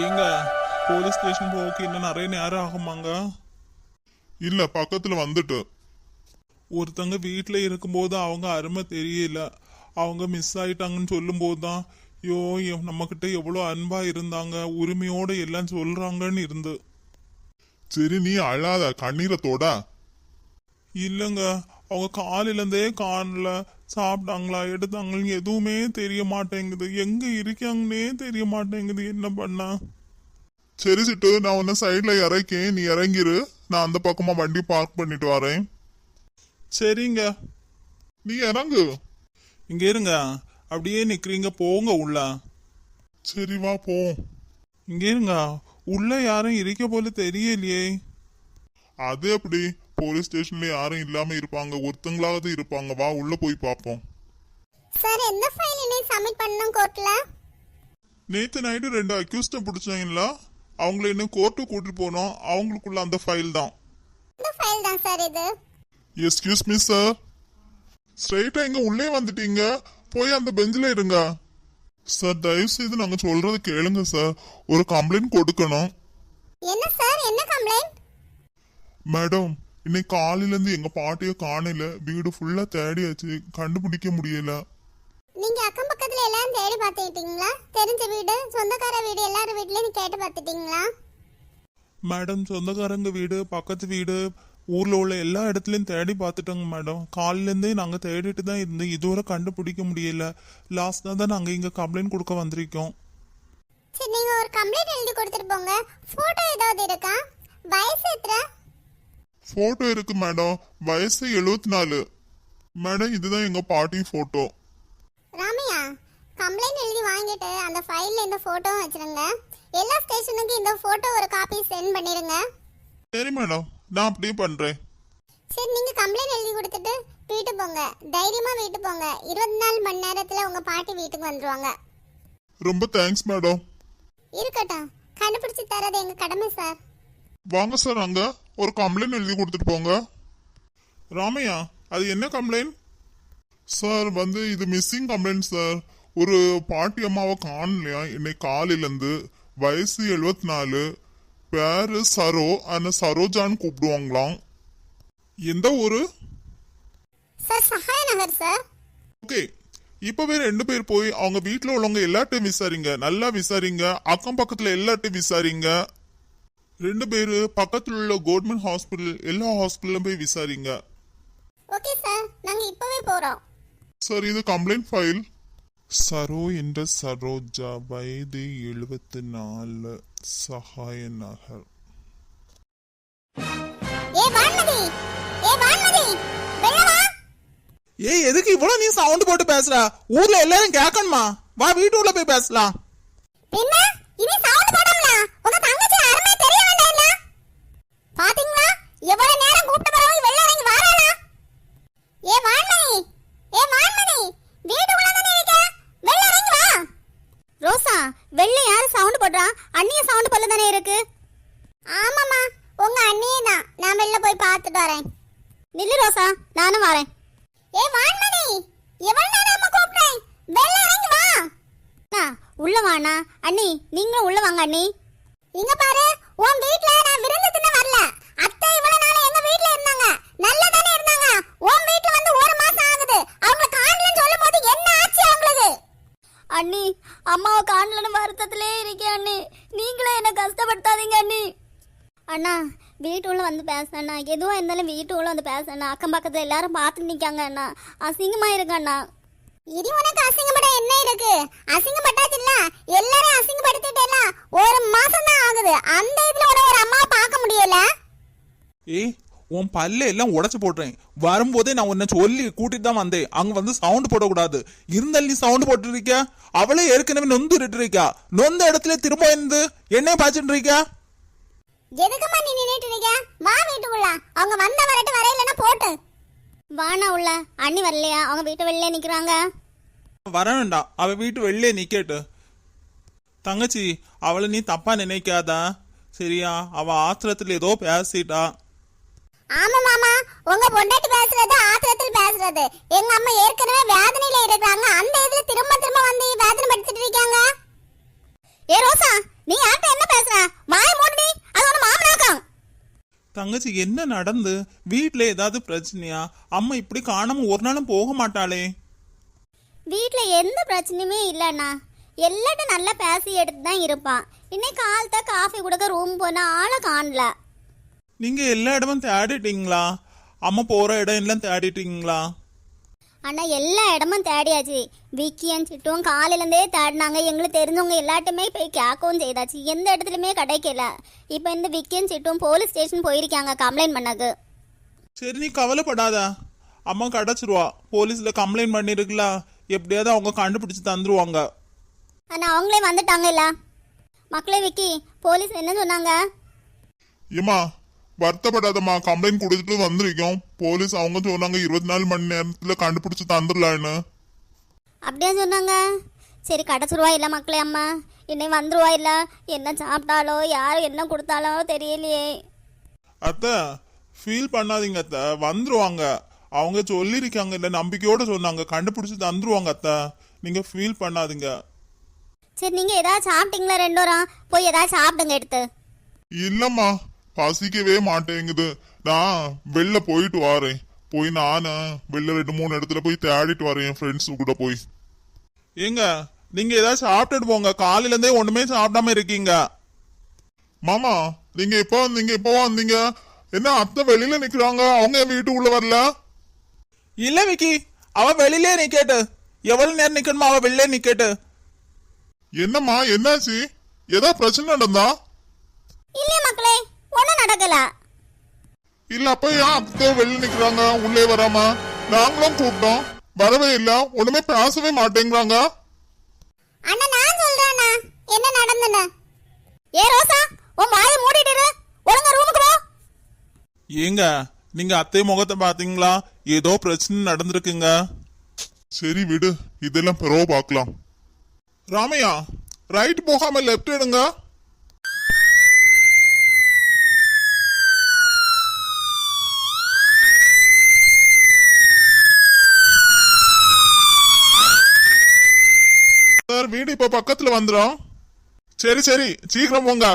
ஏங்க police station போக இன்னும் நிறைய நேரம் ஆகுமாங்க? இல்ல பக்கத்துல வந்துட்டு ஒருத்தங்க வீட்டில் இருக்கும்போது அவங்க அருமை தெரியல. அவங்க மிஸ் ஆயிட்டாங்கன்னு சொல்லும்போது தான் ஐயோ நம்மக்கிட்ட எவ்வளோ அன்பா இருந்தாங்க உரிமையோட எல்லாம் சொல்றாங்கன்னு இருந்து. சரி நீ அழாத கண்ணீரை தொட. இல்லைங்க அவங்க காலையிலேருந்தே காணல சாப்பிட்டாங்களா எடுத்தாங்களா எதுவுமே தெரிய மாட்டேங்குது. எங்க இருக்காங்கன்னே தெரிய மாட்டேங்குது. என்ன பண்ணா? சரி சிட்டு நான் உன்ன சைட்ல இறக்கேன். நீ இறங்கிரு. நான் அந்த பக்கமா வண்டி பார்க் பண்ணிட்டு வரேன். சரிங்க. நீ இறங்கு. இங்க இருங்க. அப்படியே நிக்கிறீங்க. போங்க உள்ள. சரி வா போ. இங்க இருங்க. உள்ள யாரும் இருக்க போல தெரியலையே. அது எப்படி? போலீஸ் ஸ்டேஷன்ல யாரும் இல்லாம இருப்பாங்க. ஒருத்தங்களாவது இருப்பாங்க. வா உள்ள போய் பார்ப்போம். சார் எந்த ஃபைல் இன்னைக்கு சப்மிட் பண்ணணும் கோர்ட்ல நேத்து நைட்டு ரெண்டு அக்யூஸ்ட பிடிச்சாங்களா அவங்கள இன்னும் கோர்ட்டு கூட்டிட்டு போனோம். அவங்களுக்குள்ள அந்த ஃபைல் தான். இந்த ஃபைல் தான் சார் இது. எஸ்கியூஸ் மீ சார் ஸ்ட்ரைட்டா இங்க உள்ளே வந்துட்டீங்க. போய் அந்த பெஞ்சில் இருங்க. சார் தயவு செய்து நாங்க சொல்றது கேளுங்க சார் ஒரு கம்ப்ளைண்ட் கொடுக்கணும். என்ன சார் என்ன கம்ப்ளைண்ட் மேடம் இன்னைக்கு காலையில இருந்து எங்க பாட்டிய காணல. வீடு ஃபுல்லா தேடியாச்சு. கண்டுபிடிக்க முடியல. நீங்க அக்கம் பக்கத்துல எல்லாம் தேடி பார்த்துக்கிட்டீங்களா? தெரிஞ்ச வீடு சொந்தக்கார வீடு எல்லாரும் வீட்லயும் கேட்டு பார்த்துட்டீங்களா? மேடம் சொந்தக்காரங்க வீடு பக்கத்து வீடு ஊர்ல உள்ள எல்லா இடத்துலயும் தேடி பார்த்துட்டோங்க மேடம். காலையில இருந்தே நாங்க தேடிட்டு தான் இருந்தோம். இதுவரை கண்டுபிடிக்க முடியல. லாஸ்டா தான் நாங்க இங்க கம்ப்ளைண்ட் கொடுக்க வந்திருக்கோம். சரி நீங்க ஒரு கம்ப்ளைண்ட் எழுதி கொடுத்துட்டு போங்க. போட்டோ ஏதாவது இருக்கா? வயசு எத்தனை? போட்டோ இருக்கு மேடம் வயசு எழுபத்தி நாலு மேடம் இதுதான் எங்க பாட்டி போட்டோ ராமையா கம்ப்ளைண்ட் எழுதி வாங்கிட்டு அந்த ஃபைல்ல இந்த போட்டோவும் வச்சிருங்க. எல்லா ஸ்டேஷனுக்கும் இந்த போட்டோ ஒரு காப்பி சென்ட் பண்ணிருங்க சரி மேடம் நான் அப்படியே பண்றேன். சரி நீங்க கம்ப்ளைண்ட் எழுதி கொடுத்துட்டு வீட்டு போங்க. தைரியமா வீட்டு போங்க. இருபத்தி நாலு மணி நேரத்துல உங்க பாட்டி வீட்டுக்கு வந்துருவாங்க. ரொம்ப தேங்க்ஸ் மேடம் இருக்கட்டும். கண்டுபிடிச்சு தரது எங்க கடமை சார் வாங்க சார் அங்க. ஒரு கம்ப்ளைண்ட் எழுதி கொடுத்துட்டு போங்க. ராமையா அது என்ன கம்ப்ளைண்ட் சார் வந்து இது மிஸ்ஸிங் கம்ப்ளைண்ட் சார் ஒரு பாட்டி அம்மாவை காணலையா? இன்னைக்கு காலையிலேருந்து வயசு எழுபத்தி நாலு பேரு சரோ அந்த சரோஜான்னு கூப்பிடுவாங்களாம். எந்த ஊரு? Sir Sahaya Nagar sir okay இப்பவே ரெண்டு பேர் போய் அவங்க வீட்ல உள்ளவங்க எல்லார்ட்டையும் விசாரிங்க. நல்லா விசாரிங்க. அக்கம் பக்கத்துல எல்லார்ட்டையும் விசாரிங்க. ரெண்டு பேரு பக்கத்துல உள்ள கவர்மெண்ட் ஹாஸ்பிட்டல் எல்லா ஹாஸ்பிட்டலும் போய் விசாரிங்க. ஓகே சார் நாங்க இப்பவே போறோம். சார் இது கம்ப்ளைண்ட் ஃபைல் சரோ என்ற சரோஜா வயது எழுபத்தி நாலு சகாய நகர். ஏ வான்மதி ஏ வான்மதி வெளில வா! ஏய் எதுக்கு இவ்வளவு நீ சவுண்ட் போட்டு பேசுற? ஊர்ல எல்லாரும் கேட்கணுமா வா வீட்டுக்குள்ள போய் பேசலாம். பின்ன? இனி சவுண்ட் போடும்ல உங்க தங்கச்சி அருமை தெரிய வேண்டாம்ல பாத்தீங்களா எவ்வளவு நேரம் கூப்பிட்டு போறவங்க வெளில இறங்கி வராளா ஏ வான்மதி ஏ வான்மதி வீட்டுக்குள்ள தானே இருக்க வெளில இறங்கி வா ரோசா வெளில யாரு சவுண்ட் போடுறா அண்ணிய சவுண்ட் போல தானே இருக்கு ஆமாமா உங்க அண்ணியே தான். நான் வெளில போய் பார்த்துட்டு வரேன். நில்லு ரோசா நானும் வரேன். ஏ வாண்மணி எவ்வளவு நேரமா கூப்பிட்டேன்? வெளில இறங்கி வா. அண்ணா, உள்ள வாண்ணா அண்ணி. நீங்களும் உள்ள வாங்க அண்ணி. இங்க பாரு உன் வீட்ல நான் விருந்து தின்ன வரல. அத்தை இவ்வளவு நாள் எங்க வீட்ல இருந்தாங்க. நல்லா தானே இருந்தாங்க. உன் வீட்ல வந்து ஒரு மாசம் ஆகுது. அவங்க காணலன்னு சொல்லும் போது என்ன ஆச்சு அவங்களுக்கு? அண்ணி அம்மாவை காணலன்னு வருத்தத்திலே இருக்கேன் அண்ணி. நீங்களே என்ன கஷ்டப்படுத்தாதீங்க அண்ணி. அண்ணா வீட்டுள்ள வந்து பேசுனண்ணா எதுவாக இருந்தாலும் வீட்டுள்ள வந்து பேசுனண்ணா அக்கம் பக்கத்தில் எல்லாரும் பார்த்து நிற்காங்க அண்ணா. அசிங்கமாக இருக்கு அண்ணா. இது உனக்கு அசிங்கப்பட என்ன இருக்கு? அசிங்கப்பட்டாச்சு இல்ல எல்லாரும் அசிங்கப்படுத்திட்டேல ஒரு மாசம் தான் ஆகுது. அந்த இதுல உன ஒரு அம்மா பார்க்க முடியல? ஏய் உன் பல்ல எல்லாம் உடைச்சு போடுறேன் வரும்போதே நான் உன்னை சொல்லி கூட்டிட்டு தான் வந்தேன். அங்க வந்து சவுண்ட் போடக்கூடாது. இருந்தாலும் நீ சவுண்ட் போட்டு இருக்க அவளே ஏற்கனவே நொந்து இருக்கா நொந்த இடத்துல திரும்ப இருந்து என்னைய பாய்ச்சிட்டு இருக்கா எதுக்குமா நீ நின்னுட்டு இருக்க? வா வீட்டுக்குள்ள. அவங்க வந்த வரட்டு வரையிலன்னா போட்டு. வாண்ணா உள்ள. அண்ணி வரலையா? அவங்க வீட்டு வெளியே நிற்கிறாங்க வர வேண்டாம். அவ வீட்டு வெளியே நிக்கட்டு. தங்கச்சி அவளை நீ தப்பா நினைக்காதா. சரியா? அவ ஆத்திரத்துல ஏதோ பேசிட்டா. ஆமா மாமா. உங்க பொண்டாட்டி பேசுறது ஆத்திரத்தில் பேசுறது. எங்க அம்மா ஏற்கனவே வேதனையில இருக்காங்க அந்த இதுல திரும்ப திரும்ப வந்து வேதனை படுத்திட்டு இருக்காங்க ஏ ரோசா நீ யார்கிட்ட தங்கச்சி என்ன நடந்து? வீட்ல ஏதாவது பிரச்சனையா? அம்மா இப்படி காணாம ஒரு நாளும் போக மாட்டாளே. வீட்டில் எந்த பிரச்சனையுமே இல்லைண்ணா. எல்லாட்டும் நல்லா பேசி எடுத்து தான் இருப்பான் இன்னைக்கு காலத்த காஃபி கொடுக்க ரூம் போன ஆளை காணல. நீங்க எல்லா இடமும் தேடிட்டீங்களா? அம்மா போற இடம் எல்லாம் தேடிட்டீங்களா? அண்ணா எல்லா இடமும் தேடியாச்சு. விக்கியன் சிட்டும் காலையிலேருந்தே தேடினாங்க. எங்களுக்கு தெரிஞ்சவங்க எல்லாட்டுமே போய் கேட்கவும் செய்தாச்சு. எந்த இடத்துலையுமே கிடைக்கல இப்போ இந்த விக்கியன் சிட்டும் போலீஸ் ஸ்டேஷன் போயிருக்காங்க கம்ப்ளைண்ட் பண்ணக்கு. சரி நீ கவலைப்படாத. அம்மா கிடைச்சிருவா. போலீஸ்ல கம்ப்ளைண்ட் பண்ணிருக்கல எப்படியாவது அவங்க கண்டுபிடிச்சு தந்துருவாங்க. அண்ணா அவங்களே வந்துட்டாங்கல்ல. மக்களே விக்கி போலீஸ் என்ன சொன்னாங்க? ஏமா வருத்தப்படாதம்மா. கம்ப்ளைண்ட் கொடுத்துட்டு வந்திருக்கோம். போலீஸ் அவங்க சொன்னாங்க இருபத்தி நாலு மணி நேரத்துல கண்டுபிடிச்சு தந்துடலான்னு. அப்படியே சொன்னாங்க? சரி கிடச்சிருவா இல்லை மக்களே அம்மா. இன்னைக்கு வந்துருவா இல்லை? என்ன சாப்பிட்டாலோ யார் என்ன கொடுத்தாலோ தெரியலையே. அத்தை ஃபீல் பண்ணாதீங்க அத்தை. வந்துருவாங்க. அவங்க சொல்லியிருக்காங்க இல்ல நம்பிக்கையோட சொன்னாங்க. கண்டுபிடிச்சு தந்துருவாங்க அத்தை. நீங்க ஃபீல் பண்ணாதீங்க. சரி நீங்கள் ஏதாவது சாப்பிட்டீங்களா ரெண்டோரம் போய் ஏதாவது சாப்பிடுங்க எடுத்து. இல்லம்மா பசிக்கவே மாட்டேங்குது. நான் வெளில போயிட்டு வரேன். போய் நானு வெளில ரெண்டு மூணு இடத்துல போய் தேடிட்டு வரேன் என் ஃப்ரெண்ட்ஸ் கூட போய். ஏங்க நீங்க ஏதாவது சாப்பிட்டுட்டு போங்க. காலையில இருந்தே ஒண்ணுமே சாப்பிடாம இருக்கீங்க. மாமா நீங்க எப்போ வந்தீங்க எப்போ வந்தீங்க? என்ன அத்தை வெளியில நிக்கிறாங்க? அவங்க என் வீட்டுக்குள்ள வரல? இல்ல விக்கி அவ வெளியிலே நிக்கட்டு. எவ்வளவு நேரம் நிக்கணுமோ அவ வெளியே நிக்கட்டு. என்னம்மா என்னாச்சு? ஏதோ பிரச்சனை நடந்தா? இல்லையே மக்களே ஒன்றும் நடக்கல. இல்ல அப்ப ஏன் அத்தை வெளில நிக்கிறாங்க? உள்ளே வராம? நாங்களும் கூப்பிட்டோம். வரவே இல்ல. ஒண்ணுமே பேசவே மாட்டேங்கிறாங்க. அண்ணா நான் சொல்றேண்ணா என்ன நடந்துன்னு? ஏ ரோசா உன் வாயை மூடிட்டு இரு. ஒழுங்கா ரூமுக்கு போ. ஏங்க நீங்க அத்தை முகத்தை பாத்தீங்களா ஏதோ பிரச்சனை நடந்திருக்குங்க. சரி விடு. இதெல்லாம் பிறகு பார்க்கலாம். ராமையா ரைட் போகாம லெஃப்ட் எடுங்க சார் வீடு இப்ப பக்கத்துல வந்துடும் சரி சரி சீக்கிரம் போங்க